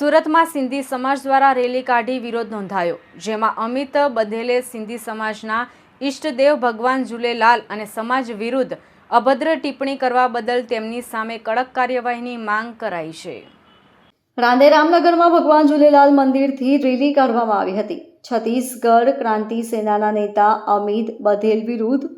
સુરતમાં સિંધી સમાજ દ્વારા રેલી કાઢી વિરોધ નોંધાયો, જેમાં અમિત બધેલે સિંધી સમાજના ઈષ્ટદેવ ભગવાન ઝુલેલાલ અને સમાજ વિરુદ્ધ અભદ્ર ટિપ્પણી કરવા બદલ તેમની સામે કડક કાર્યવાહીની માંગ કરાઈ છે. રાંદે રામનગરમાં ભગવાન ઝુલેલાલ મંદિરથી રેલી કાઢવામાં આવી હતી. છત્તીસગઢ ક્રાંતિ સેનાના નેતા અમિત બધેલ વિરુદ્ધ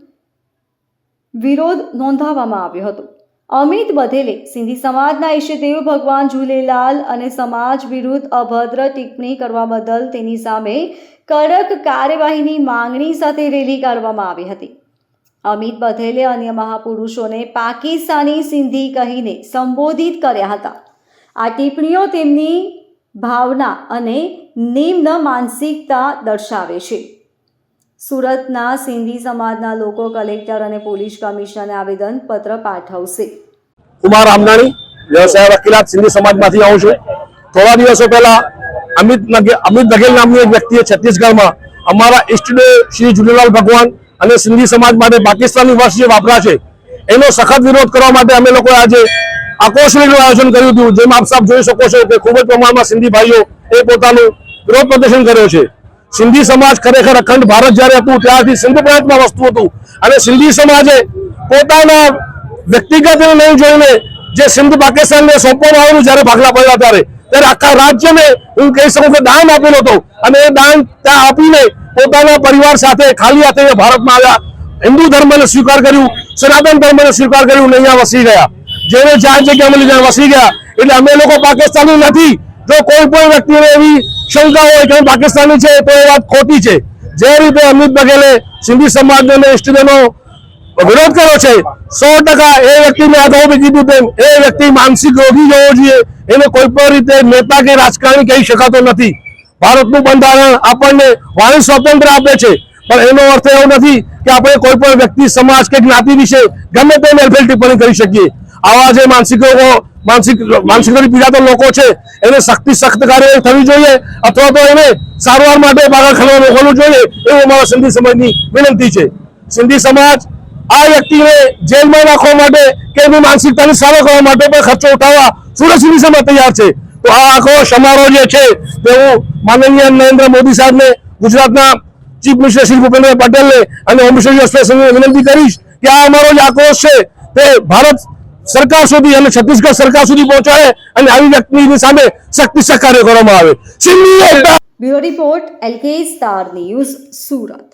વિરોધ નોંધાવવામાં આવ્યો હતો. અમિત બધેલે સિંધી સમાજના ઈષ્ટદેવ ભગવાન ઝૂલેલાલ અને સમાજ વિરુદ્ધ અભદ્ર ટિપ્પણી કરવા બદલ તેની સામે કડક કાર્યવાહીની માંગણી સાથે રેલી કાઢવામાં આવી હતી. અમિત બધેલે અન્ય મહાપુરુષોને પાકિસ્તાની સિંધી કહીને સંબોધિત કર્યા હતા. આ ટિપ્પણીઓ તેમની ભાવના અને નિમ્ન માનસિકતા દર્શાવે છે. સુરતના સિંધી સમાજના લોકો કલેક્ટર અને પોલીસ કમિશનરને આવેદન પત્ર પાઠવશે. કુમાર રામનાણી, વ્યવસાય વકીલાત સિંધી સમાજમાંથી આવું છું. થોડા દિવસો પહેલા અમિત અમિત બઘેલ નામની એક વ્યક્તિએ છત્તીસગઢમાં અમારા ઈષ્ટદેવ શ્રી ઝૂલેલાલ ભગવાન અને સિંધી સમાજ માટે પાકિસ્તાની વર્ષ જે વાપરા છે. એનો સખત વિરોધ કરવા માટે અમે લોકોએ આજે આક્રોશ રેલીનું આયોજન કર્યું હતું. જેમાં આપ સાહેબ જોઈ શકો છો કે ખૂબ જ પ્રમાણમાં સિંધી ભાઈઓ એ પોતાનું વિરોધ પ્રદર્શન કર્યો છે. સિંધી સમાજ ખરેખર અખંડ ભારત જ્યારે હતું, ત્યારથી સિંધ પ્રાંતમાં વસ્તુ હતું. અને સિંધી સમાજે પોતાના વ્યક્તિગત નહીં જોઈને જે સિંધ પાકિસ્તાનને સોંપવામાં આવેલું જ્યારે ભાગલા પડ્યા ત્યારે ત્યારે આખા રાજ્યને હું કહી શકું કે દાન આપેલો હતો. અને એ દાન ત્યાં આપીને પોતાના પરિવાર સાથે ખાલી હાથે ભારતમાં આવ્યા. હિન્દુ ધર્મને સ્વીકાર કર્યું, સનાતન ધર્મને સ્વીકાર કર્યું, ને અહીંયા વસી ગયા. જેને જ્યાં જગ્યા મળી ત્યાં વસી ગયા. એટલે અમે લોકો પાકિસ્તાની નથી. જો કોઈ પણ વ્યક્તિને એવી શંકા હોય કે પાકિસ્તાની છે, તો એ વાત ખોટી છે. જે રીતે અમિત બઘેલે સિંધી સમાજનો અને ઈષ્ટદેવનો વિરોધ કર્યો છે, સો ટકા એ વ્યક્તિને આ તો કીધું તેમ એ વ્યક્તિ માનસિક રોગી જવો જોઈએ. એને કોઈ પણ રીતે નેતા કે રાજકારણી કહી શકાતો નથી. ભારતનું બંધારણ આપણને વાણી સ્વતંત્ર આપે છે. પણ એનો અર્થ એવો નથી કે આપણે કોઈ પણ વ્યક્તિ, સમાજ કે જ્ઞાતિ વિશે ગમે તે મેલફેલ ટિપ્પણી કરી શકીએ. આવા જે માનસિક રોગો માનસિક માનસિક પીડાતા લોકો છે. એને સખ્તી સખ્ત કાર્યવાહી થવી જોઈએ અથવા તો એને સારવાર માટે બાગાખાના મોકલવું જોઈએ એવું અમારા સિંધી સમાજની વિનંતી છે. સિંધી સમાજ આ વ્યક્તિને જેલમાં રાખવા માટે કે એની માનસિકતાની સારો કરવા માટે પણ ખર્ચો ઉઠાવવા સુરત સિંધી સમાજ તૈયાર છે. તો આ આખો સમારોહ જે છે તે હું માનનીય નરેન્દ્ર મોદી સાહેબને, ગુજરાતના ચીફ મિનિસ્ટર શ્રી ભૂપેન્દ્ર પટેલને અને હોમ મિનિસ્ટર વિનંતી કરીશ કે આ અમારો જે આક્રોશ છે તે ભારત સરકાર સુધી અને છત્તીસગઢ સરકાર સુધી પહોંચાડે અને આવી વ્યક્તિની સામે સખ્તી સહકાર્ય કરવામાં આવે. Bureau report L K star news Surat.